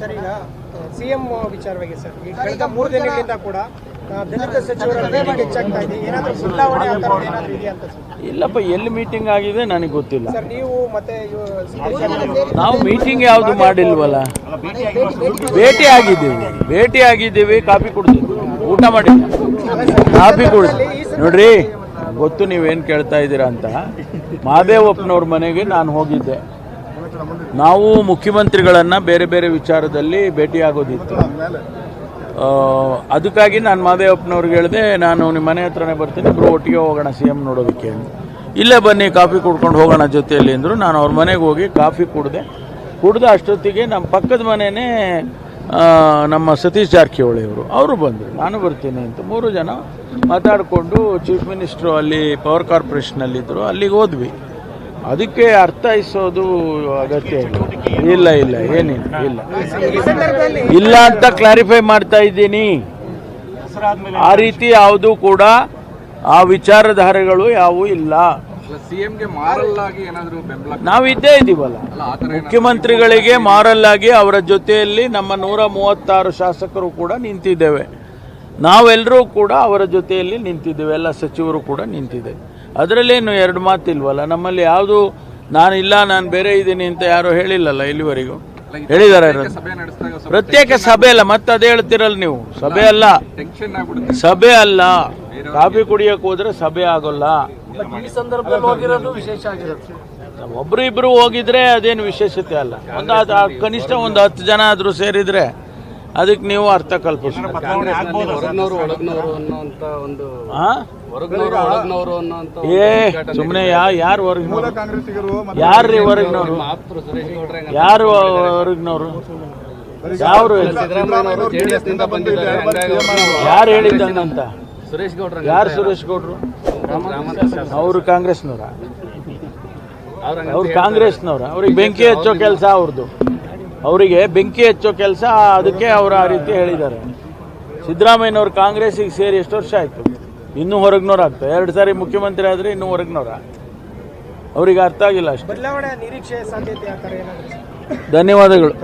Sir ಈಗ CM ವಿಚಾರವಾಗಿ sir ಈ ಕಳೆದ ಮೂರು ದಿನಗಳಿಂದ ಕೂಡ ದಲಿತ ಸಚಿವರ ಹೆಚ್ಚಾಗ್ತಾ ಇದೆ. ಏನಾದರೂ ಬದಲಾವಣೆ ಆ ಥರದ್ದು ಏನಾದರೂ ಇದೆಯಾ ಅಂತ ಸರ್? ಇಲ್ಲಪ್ಪ ಎಲ್ಲಿ ಮೀಟಿಂಗ್ ಆಗಿದೆ ನನಗೆ ಗೊತ್ತಿಲ್ಲ. ಸರ್ ನೀವು ಮತ್ತೆ ಇವು ನಾವು ಮೀಟಿಂಗ್ ಯಾವುದು ಮಾಡಿಲ್ವಲ್ಲ? ಭೇಟಿ ಆಗಿದ್ದೀವಿ. ಭೇಟಿ ಆಗಿದ್ದೀವಿ. ಕಾಫಿ ಕುಡ್ದಿದ್ವಿ ಊಟ ಮಾಡಿಲ್ಲ. ಕಾಫಿ ಕುಡ್ ನೋಡ್ರಿ ಗೊತ್ತು ನೀವೇನು ಕೇಳ್ತಾ ಇದ್ದೀರಾ ಅಂತ. ಮಹಾದೇವಪ್ಪನವ್ರ ಮನೆಗೆ ನಾನು ಹೋಗಿದ್ದೆ. ನಾವು ಮುಖ್ಯಮಂತ್ರಿಗಳನ್ನು ಬೇರೆ ಬೇರೆ ವಿಚಾರದಲ್ಲಿ ಭೇಟಿಯಾಗೋದಿತ್ತು. ಅದಕ್ಕಾಗಿ ನಾನು ಮಾದೇವಪ್ಪನವ್ರಿಗೆ ಹೇಳಿದೆ, ನಾನು ನಿಮ್ಮ ಮನೆ ಹತ್ರನೇ ಬರ್ತೀನಿ ಇಬ್ಬರು ಒಟ್ಟಿಗೆ ಹೋಗೋಣ ಸಿ ಎಂ ನೋಡೋದಕ್ಕೆ. ಇಲ್ಲೇ ಬನ್ನಿ, ಕಾಫಿ ಕುಡ್ಕೊಂಡು ಹೋಗೋಣ ಜೊತೆಯಲ್ಲಿ ಅಂದರು, ನಾನು ಅವ್ರ ಮನೆಗೆ ಹೋಗಿ ಕಾಫಿ ಕುಡಿದೆ. ಕುಡ್ದ ಅಷ್ಟೊತ್ತಿಗೆ ನಮ್ಮ ಪಕ್ಕದ ಮನೆಯೇ ನಮ್ಮ ಸತೀಶ್ ಜಾರಕಿಹೊಳಿ ಅವರು. ಅವರು ಬಂದರು, ನಾನು ಬರ್ತೀನಿ ಅಂತ. ಮೂರು ಜನ ಮಾತಾಡಿಕೊಂಡು, ಚೀಫ್ ಮಿನಿಸ್ಟ್ರು ಅಲ್ಲಿ ಪವರ್ ಕಾರ್ಪೊರೇಷನಲ್ಲಿದ್ದರು ಅಲ್ಲಿಗೆ ಹೋದ್ವಿ. ಅದಕ್ಕೆ ಅರ್ಥೈಸೋದು ಅಗತ್ಯ ಇಲ್ಲ. ಇಲ್ಲ ಏನಿಲ್ಲ, ಇಲ್ಲ. ಇಲ್ಲ ಅಂತ ಕ್ಲಾರಿಫೈ ಮಾಡ್ತಾ ಇದ್ದೀನಿ. ಆ ರೀತಿ ಯಾವುದು ಕೂಡ ಆ ವಿಚಾರಧಾರೆಗಳು ಯಾವು ಇಲ್ಲ. ನಾವಿದ್ದೇ ಥರ ಮುಖ್ಯಮಂತ್ರಿಗಳಿಗೆ ಮಾರಲ್ ಆಗಿ ಅವರ ಜೊತೆಯಲ್ಲಿ ನಮ್ಮ ನೂರ ಮೂವತ್ತಾರು ಶಾಸಕರು ಕೂಡ ನಿಂತಿದ್ದೇವೆ. ನಾವೆಲ್ಲರೂ ಕೂಡ ಅವರ ಜೊತೆಯಲ್ಲಿ ನಿಂತಿದ್ದೇವೆ. ಎಲ್ಲ ಸಚಿವರು ಕೂಡ ನಿಂತಿದ್ದೇವೆ ಅದರಲ್ಲೇನು ಎರಡು ಮಾತಿಲ್ವಲ್ಲ? ನಮ್ಮಲ್ಲಿ ಯಾವುದು ಇಲ್ಲ ನಾನು ಬೇರೆ ಇದ್ದೀನಿ ಅಂತ ಯಾರು ಹೇಳಿಲ್ಲಲ್ಲ ಇಲ್ಲಿವರೆಗೂ? ಹೇಳಿದ್ದಾರೆ ಸಭೆ ನಡೆಸಿದಾಗ ಸ್ವಲ್ಪ ಪ್ರತ್ಯೇಕ ಸಭೆ ಅಲ್ಲ ಮತ್ತೆ ಅದೇ ಹೇಳ್ತಿರಲ್ಲ ನೀವು. ಸಭೆ ಅಲ್ಲ. ಟೆನ್ಷನ್ ಆಗ್ಬಿಡುತ್ತೆ. ಸಭೆ ಅಲ್ಲ. ಕಾಫಿ ಕುಡಿಯಕ್ಕೆ ಹೋದ್ರೆ ಸಭೆ ಆಗೋಲ್ಲ. ಈ ಸಂದರ್ಭದಲ್ಲಿ ಹೋಗಿರೋದು ವಿಶೇಷ ಆಗಿರೋದು ಒಬ್ರು ಇಬ್ರು ಹೋಗಿದ್ರೆ ಅದೇನು ವಿಶೇಷತೆ ಅಲ್ಲ. ಒಂದು ಕನಿಷ್ಠ ಒಂದು ಹತ್ತು ಜನ ಆದ್ರೂ ಸೇರಿದ್ರೆ ಅದಕ್ಕೆ ನೀವು ಅರ್ಥ ಕಲ್ಪಿಸ್ಬೇಕು. ಏ ಸುಮ್ಮನೆ ಯಾ ಯಾರು ಹೊರಗಿನವ್ರು ಯಾರ್ರಿ ಹೊರಗಿನವ್ರು ಸುರೇಶ್ ಗೌಡ್ರೆ ಯಾರು ಹೊರಗಿನವ್ರು ಯಾರು ಯಾರು ಹೇಳಿದ್ದಂತ ಸುರೇಶ್ ಗೌಡ್ರ ಯಾರು ಸುರೇಶ್ ಗೌಡ್ರು? ಅವರು ಕಾಂಗ್ರೆಸ್ನವ್ರ. ಅವ್ರ ಅವ್ರು ಕಾಂಗ್ರೆಸ್ನವ್ರ. ಅವ್ರಿಗೆ ಬೆಂಕಿ ಹಚ್ಚೋ ಕೆಲಸ ಅವ್ರದ್ದು ಅವರಿಗೆ ಬೆಂಕಿ ಹಚ್ಚೋ ಕೆಲಸ ಅದಕ್ಕೆ ಅವರು ಆ ರೀತಿ ಹೇಳಿದ್ದಾರೆ. ಸಿದ್ದರಾಮಯ್ಯನವರು ಕಾಂಗ್ರೆಸ್ಸಿಗೆ ಸೇರಿ ಎಷ್ಟು ವರ್ಷ ಆಯಿತು? ಇನ್ನೂ ಹೊರಗ್ನವ್ರು ಆಗ್ತಾರೆ. ಎರಡು ಸಾರಿ ಮುಖ್ಯಮಂತ್ರಿ ಆದರೆ ಇನ್ನೂ ಹೊರಗ್ನವ್ರ ಅವರಿಗೆ ಅರ್ಥ ಆಗಿಲ್ಲ ಅಷ್ಟೇ. ಬದಲಾವಣೆ ನಿರೀಕ್ಷೆ ಸಾಧ್ಯತೆ ಆ ಥರ ಏನಾದರೂ? ಧನ್ಯವಾದಗಳು.